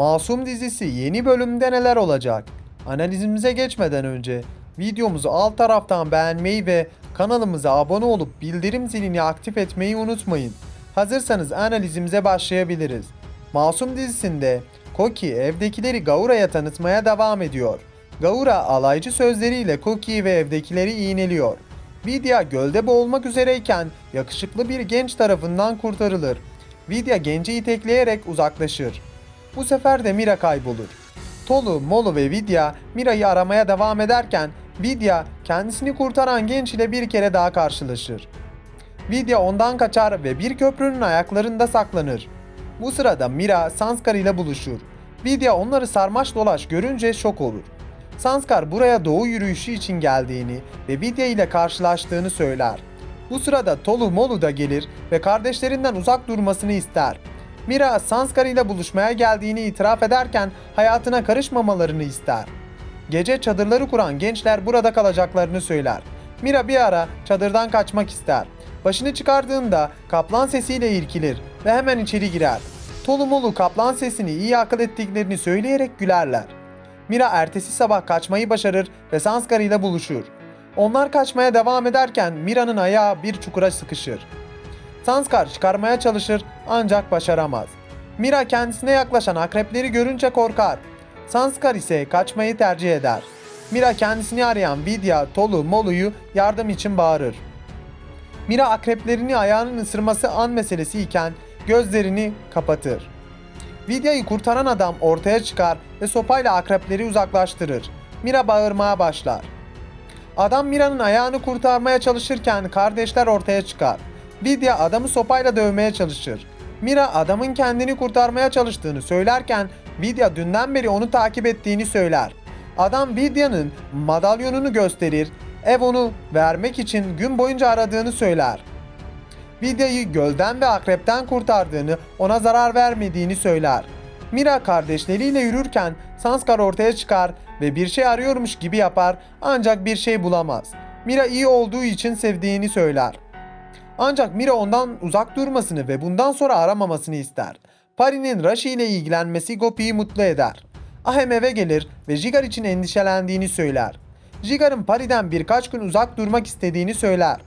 Masum dizisi yeni bölümde neler olacak? Analizimize geçmeden önce videomuzu alt taraftan beğenmeyi ve kanalımıza abone olup bildirim zilini aktif etmeyi unutmayın. Hazırsanız analizimize başlayabiliriz. Masum dizisinde Koki evdekileri Gaura'ya tanıtmaya devam ediyor. Gaura alaycı sözleriyle Koki'yi ve evdekileri iğneliyor. Vidya gölde boğulmak üzereyken yakışıklı bir genç tarafından kurtarılır. Vidya genci itekleyerek uzaklaşır. Bu sefer de Mira kaybolur. Tolu, Molu ve Vidya Mira'yı aramaya devam ederken Vidya kendisini kurtaran genç ile bir kere daha karşılaşır. Vidya ondan kaçar ve bir köprünün ayaklarında saklanır. Bu sırada Mira Sanskar ile buluşur. Vidya onları sarmaş dolaş görünce şok olur. Sanskar buraya doğu yürüyüşü için geldiğini ve Vidya ile karşılaştığını söyler. Bu sırada Tolu Molu da gelir ve kardeşlerinden uzak durmasını ister. Mira Sanskar ile buluşmaya geldiğini itiraf ederken hayatına karışmamalarını ister. Gece çadırları kuran gençler burada kalacaklarını söyler. Mira bir ara çadırdan kaçmak ister. Başını çıkardığında kaplan sesiyle irkilir ve hemen içeri girer. Tolumolu kaplan sesini iyi akıl ettiklerini söyleyerek gülerler. Mira ertesi sabah kaçmayı başarır ve Sanskar ile buluşur. Onlar kaçmaya devam ederken Mira'nın ayağı bir çukura sıkışır. Sanskar çıkarmaya çalışır ancak başaramaz. Mira kendisine yaklaşan akrepleri görünce korkar. Sanskar ise kaçmayı tercih eder. Mira kendisini arayan Vidya, Tolu, Molu'yu yardım için bağırır. Mira akreplerini ayağının ısırması an meselesi iken gözlerini kapatır. Vidya'yı kurtaran adam ortaya çıkar ve sopayla akrepleri uzaklaştırır. Mira bağırmaya başlar. Adam Mira'nın ayağını kurtarmaya çalışırken kardeşler ortaya çıkar. Vidya adamı sopayla dövmeye çalışır. Mira adamın kendini kurtarmaya çalıştığını söylerken Vidya dünden beri onu takip ettiğini söyler. Adam Vidya'nın madalyonunu gösterir, ev onu vermek için gün boyunca aradığını söyler. Vidya'yı gölden ve akrepten kurtardığını, ona zarar vermediğini söyler. Mira kardeşleriyle yürürken Sanskar ortaya çıkar ve bir şey arıyormuş gibi yapar ancak bir şey bulamaz. Mira iyi olduğu için sevdiğini söyler. Ancak Mira ondan uzak durmasını ve bundan sonra aramamasını ister. Pari'nin Rashi ile ilgilenmesi Gopi'yi mutlu eder. Ahem eve gelir ve Jigar için endişelendiğini söyler. Jigar'ın Pari'den birkaç gün uzak durmak istediğini söyler.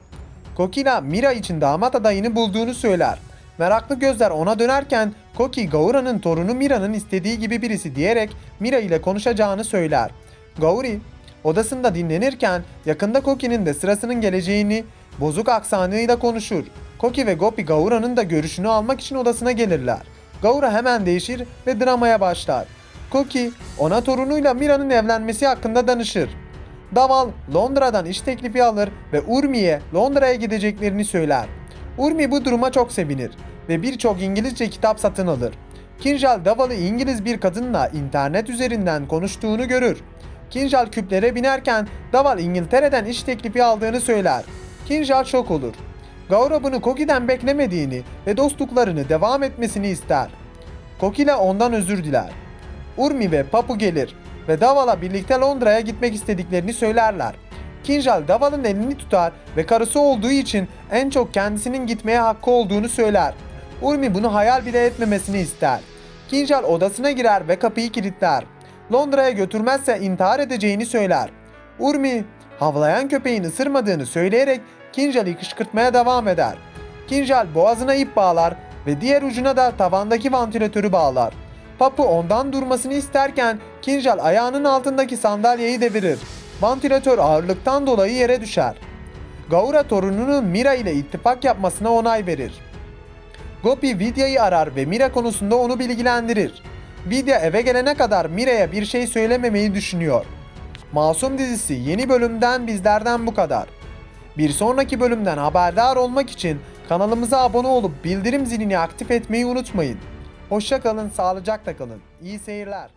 Kokila Mira için damat adayını bulduğunu söyler. Meraklı gözler ona dönerken Koki Gaura'nın torunu Mira'nın istediği gibi birisi diyerek Mira ile konuşacağını söyler. Gauri odasında dinlenirken yakında Koki'nin de sırasının geleceğini bozuk aksanıyla konuşur. Koki ve Gopi Gaura'nın da görüşünü almak için odasına gelirler. Gaura hemen değişir ve dramaya başlar. Koki ona torunuyla Mira'nın evlenmesi hakkında danışır. Daval Londra'dan iş teklifi alır ve Urmi'ye Londra'ya gideceklerini söyler. Urmi bu duruma çok sevinir ve birçok İngilizce kitap satın alır. Kinjal Daval'ı İngiliz bir kadınla internet üzerinden konuştuğunu görür. Kinjal küplere binerken Daval İngiltere'den iş teklifi aldığını söyler. Kinjal şok olur. Gaura Koki'den beklemediğini ve dostluklarını devam etmesini ister. Kokila ondan özür diler. Urmi ve Papu gelir ve Daval'a birlikte Londra'ya gitmek istediklerini söylerler. Kinjal Daval'ın elini tutar ve karısı olduğu için en çok kendisinin gitmeye hakkı olduğunu söyler. Urmi bunu hayal bile etmemesini ister. Kinjal odasına girer ve kapıyı kilitler. Londra'ya götürmezse intihar edeceğini söyler. Urmi havlayan köpeğin ısırmadığını söyleyerek Kinjal'i kışkırtmaya devam eder. Kinjal boğazına ip bağlar ve diğer ucuna da tavandaki vantilatörü bağlar. Papu ondan durmasını isterken Kinjal ayağının altındaki sandalyeyi devirir. Vantilatör ağırlıktan dolayı yere düşer. Gaura torununun Mira ile ittifak yapmasına onay verir. Gopi Vidya'yı arar ve Mira konusunda onu bilgilendirir. Vidya eve gelene kadar Mira'ya bir şey söylememeyi düşünüyor. Masum dizisi yeni bölümden bizlerden bu kadar. Bir sonraki bölümden haberdar olmak için kanalımıza abone olup bildirim zilini aktif etmeyi unutmayın. Hoşça kalın, sağlıcakla kalın. İyi seyirler.